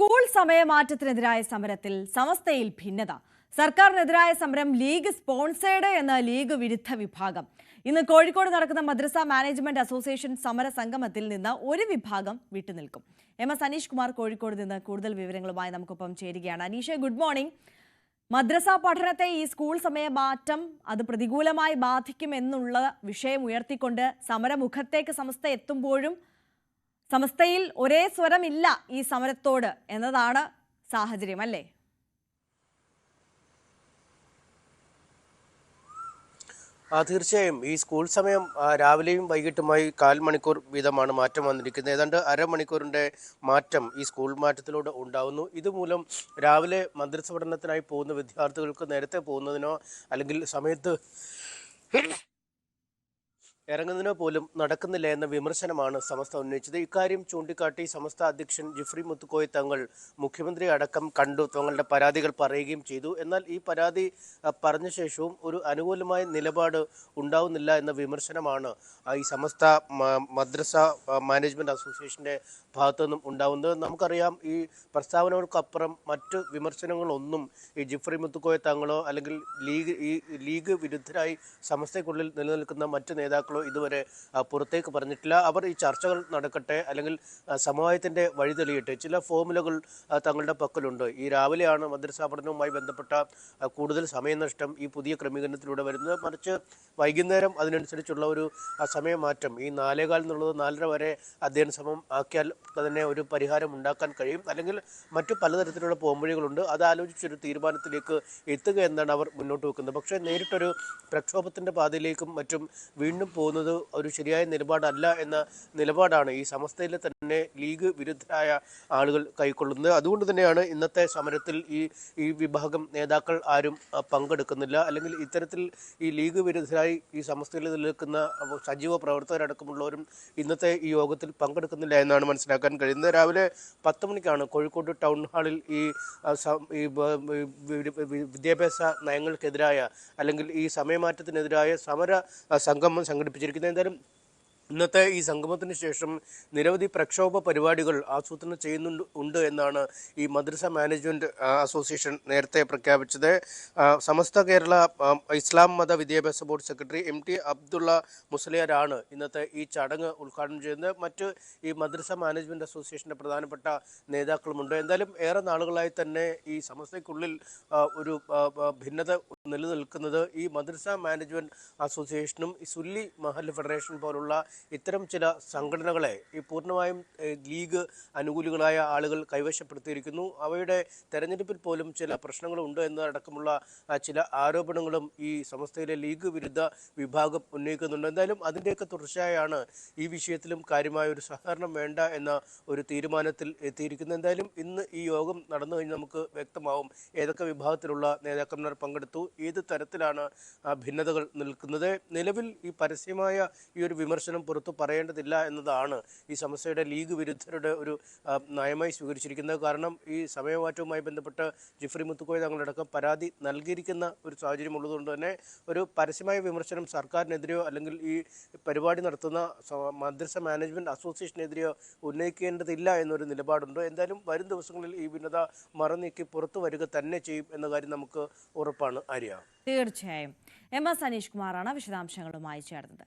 School സമയമാറ്റത്തിനെതിരായ സമരത്തിൽ സമസ്തയിൽ ഭിന്നത. സർക്കാരിനെതിരായ സമരം ലീഗ് സ്പോൺസേഡ് എന്ന ലീഗ് വിരുദ്ധ വിഭാഗം. ഇന്ന് കോഴിക്കോട് നടക്കുന്ന മദ്രസ മാനേജ്മെന്റ് അസോസിയേഷൻ സമര സംഗമത്തിൽ നിന്ന് ഒരു വിഭാഗം വിട്ടുനിൽക്കും. എം എസ് അനീഷ് കുമാർ കോഴിക്കോട് നിന്ന് കൂടുതൽ വിവരങ്ങളുമായി നമുക്കൊപ്പം ചേരുകയാണ്. അനീഷെ ഗുഡ് മോർണിംഗ്. മദ്രസ പഠനത്തെ ഈ സ്കൂൾ സമയമാറ്റം അത് പ്രതികൂലമായി ബാധിക്കുമെന്നുള്ള വിഷയം ഉയർത്തിക്കൊണ്ട് സമരമുഖത്തേക്ക് സമസ്ത എത്തുമ്പോഴും സമസ്തയിൽ ഒരേ സ്വരമില്ല ഈ സമരത്തോട് എന്നതാണ് സാഹചര്യം അല്ലേ? തീർച്ചയായും. ഈ സ്കൂൾ സമയം രാവിലെയും വൈകിട്ടുമായി കാൽ മണിക്കൂർ വീതമാണ് മാറ്റം വന്നിരിക്കുന്നത്. ഏതാണ്ട് അരമണിക്കൂറിന്റെ മാറ്റം ഈ സ്കൂൾ മാറ്റത്തിലൂടെ ഉണ്ടാവുന്നു. ഇതുമൂലം രാവിലെ മദ്രസ പോകുന്ന വിദ്യാർത്ഥികൾക്ക് നേരത്തെ പോകുന്നതിനോ അല്ലെങ്കിൽ സമയത്ത് ഇറങ്ങുന്നതിനോ പോലും നടക്കുന്നില്ല എന്ന വിമർശനമാണ് സമസ്ത ഉന്നയിച്ചത്. ഇക്കാര്യം ചൂണ്ടിക്കാട്ടി സമസ്ത അധ്യക്ഷൻ ജിഫ്രി മുത്തുക്കോയ് തങ്ങൾ മുഖ്യമന്ത്രി അടക്കം കണ്ടു. തങ്ങളുടെ പരാതികൾ പറയുകയും ചെയ്തു. എന്നാൽ ഈ പരാതി പറഞ്ഞ ശേഷവും ഒരു അനുകൂലമായ നിലപാട് ഉണ്ടാവുന്നില്ല എന്ന വിമർശനമാണ് ഈ സമസ്ത മദ്രസ മാനേജ്മെന്റ് അസോസിയേഷന്റെ ഭാഗത്തു നിന്നും ഉണ്ടാവുന്നത്. നമുക്കറിയാം ഈ പ്രസ്താവനകൾക്കപ്പുറം മറ്റ് വിമർശനങ്ങളൊന്നും ഈ ജിഫ്രി മുത്തുക്കോയ തങ്ങളോ അല്ലെങ്കിൽ ലീഗ് ഈ ലീഗ് വിരുദ്ധരായി സമസ്തയ്ക്കുള്ളിൽ നിലനിൽക്കുന്ന മറ്റ് നേതാക്കളോ ഇതുവരെ പുറത്തേക്ക് പറഞ്ഞിട്ടില്ല. അവർ ഈ ചർച്ചകൾ നടക്കട്ടെ അല്ലെങ്കിൽ സമവായത്തിന്റെ സമവായത്തിന്റെ വഴി തെളിയട്ടെ ചില ഫോമുലകൾ തങ്ങളുടെ പക്കലുണ്ട്. ഈ രാവിലെയാണ് മദ്രസാ പഠനവുമായി ബന്ധപ്പെട്ട കൂടുതൽ സമയനഷ്ടം ഈ പുതിയ ക്രമീകരണത്തിലൂടെ വരുന്നത്. മറിച്ച് വൈകുന്നേരം അതിനനുസരിച്ചുള്ള ഒരു സമയമാറ്റം. ഈ നാലേകാൽ എന്നുള്ളത് നാലര വരെ അധ്യയന സമം ആക്കിയാൽ തന്നെ ഒരു പരിഹാരം ഉണ്ടാക്കാൻ കഴിയും. അല്ലെങ്കിൽ മറ്റു പലതരത്തിലുള്ള പോംവഴികളുണ്ട്. അത് ആലോചിച്ചൊരു തീരുമാനത്തിലേക്ക് എത്തുക എന്നാണ് അവർ മുന്നോട്ട് വെക്കുന്നത്. പക്ഷേ നേരിട്ടൊരു പ്രക്ഷോഭത്തിന്റെ പാതയിലേക്കും മറ്റും വീണ്ടും പോകുന്നത് ഒരു ശരിയായ നിലപാടല്ല എന്ന നിലപാടാണ് ഈ സമസ്തയിലെ തന്നെ ലീഗ് വിരുദ്ധരായ ആളുകൾ കൈക്കൊള്ളുന്നത്. അതുകൊണ്ട് തന്നെയാണ് ഇന്നത്തെ സമരത്തിൽ ഈ ഈ വിഭാഗം നേതാക്കൾ ആരും പങ്കെടുക്കുന്നില്ല. അല്ലെങ്കിൽ ഇത്തരത്തിൽ ഈ ലീഗ് വിരുദ്ധരായി ഈ സമസ്തയിൽ നിലനിൽക്കുന്ന സജീവ പ്രവർത്തകരടക്കമുള്ളവരും ഇന്നത്തെ ഈ യോഗത്തിൽ പങ്കെടുക്കുന്നില്ല എന്നാണ് മനസ്സിലാക്കാൻ കഴിയുന്നത്. രാവിലെ പത്ത് മണിക്കാണ് കോഴിക്കോട് ടൗൺ ഹാളിൽ ഈ വിദ്യാഭ്യാസ നയങ്ങൾക്കെതിരായ അല്ലെങ്കിൽ ഈ സമയമാറ്റത്തിനെതിരായ സമര സംഗമം സംഗമം സംഘടിപ്പിച്ചിരിക്കുന്നത് എന്തായാലും ഇന്നത്തെ ഈ സംഗമത്തിന് ശേഷം നിരവധി പ്രക്ഷോഭ പരിപാടികൾ ആസൂത്രണം ചെയ്യുന്നുണ്ട് ഉണ്ട് എന്നാണ് ഈ മദ്രസ മാനേജ്മെന്റ് അസോസിയേഷൻ നേരത്തെ പ്രഖ്യാപിച്ചത്. സമസ്ത കേരള ഇസ്ലാം മത വിദ്യാഭ്യാസ board secretary M T Abdulla മുസ്ലിയാരാണ് ഇന്നത്തെ ഈ ചടങ്ങ് ഉദ്ഘാടനം ചെയ്യുന്നത്. മറ്റ് ഈ മദ്രസ മാനേജ്മെന്റ് അസോസിയേഷന്റെ പ്രധാനപ്പെട്ട നേതാക്കളുമുണ്ട്. എന്തായാലും ഏറെ നാളുകളായി തന്നെ ഈ സമസ്തയ്ക്കുള്ളിൽ ഒരു ഭിന്നത നിലനിൽക്കുന്നത് ഈ മദ്രസ മാനേജ്മെന്റ് അസോസിയേഷനും സുല്ലി മഹൽ ഫെഡറേഷൻ പോലുള്ള ഇത്തരം ചില സംഘടനകളെ ഈ പൂർണമായും ലീഗ് അനുകൂലികളായ ആളുകൾ കൈവശപ്പെടുത്തിയിരിക്കുന്നു. അവയുടെ തെരഞ്ഞെടുപ്പിൽ പോലും ചില പ്രശ്നങ്ങളുണ്ട് എന്നതടക്കമുള്ള ചില ആരോപണങ്ങളും ഈ സമസ്തയിലെ ലീഗ് വിരുദ്ധ വിഭാഗം ഉന്നയിക്കുന്നുണ്ട്. എന്തായാലും അതിന്റെയൊക്കെ തുടർച്ചയായാണ് ഈ വിഷയത്തിലും കാര്യമായ ഒരു സഹകരണം വേണ്ട എന്ന ഒരു തീരുമാനത്തിൽ എത്തിയിരിക്കുന്നത്. എന്തായാലും ഇന്ന് ഈ യോഗം നടന്നു കഴിഞ്ഞ് നമുക്ക് വ്യക്തമാവും ഏതൊക്കെ വിഭാഗത്തിലുള്ള നേതാക്കന്മാർ പങ്കെടുത്തു ഏത് തരത്തിലാണ് ഭിന്നതകൾ നിൽക്കുന്നത്. നിലവിൽ ഈ പരസ്യമായ ഈ ഒരു വിമർശനം പുറത്തു പറയേണ്ടതില്ല എന്നതാണ് ഈ സമസ്യയുടെ ലീഗ് വിരുദ്ധരുടെ ഒരു നയമായി സ്വീകരിച്ചിരിക്കുന്നത്. കാരണം ഈ സമയമാറ്റവുമായി ബന്ധപ്പെട്ട് ജിഫ്രി മുത്തുക്കോയ തങ്ങളടക്കം പരാതി നൽകിയിരിക്കുന്ന ഒരു സാഹചര്യം ഉള്ളതുകൊണ്ട് തന്നെ ഒരു പരസ്യമായ വിമർശനം സർക്കാരിനെതിരെയോ അല്ലെങ്കിൽ ഈ പരിപാടി നടത്തുന്ന മദ്രസ മാനേജ്മെന്റ് അസോസിയേഷനെതിരെയോ ഉന്നയിക്കേണ്ടതില്ല എന്നൊരു നിലപാടുണ്ട്. എന്തായാലും വരും ദിവസങ്ങളിൽ ഈ ഭിന്നത മറന്നീക്കി പുറത്തു വരിക തന്നെ ചെയ്യും എന്ന കാര്യം നമുക്ക് ഉറപ്പാണ്. ആര്യ? തീർച്ചയായും. എം എസ് അനീഷ് കുമാറാണ് വിശദാംശങ്ങളുമായി ചേർന്നത്.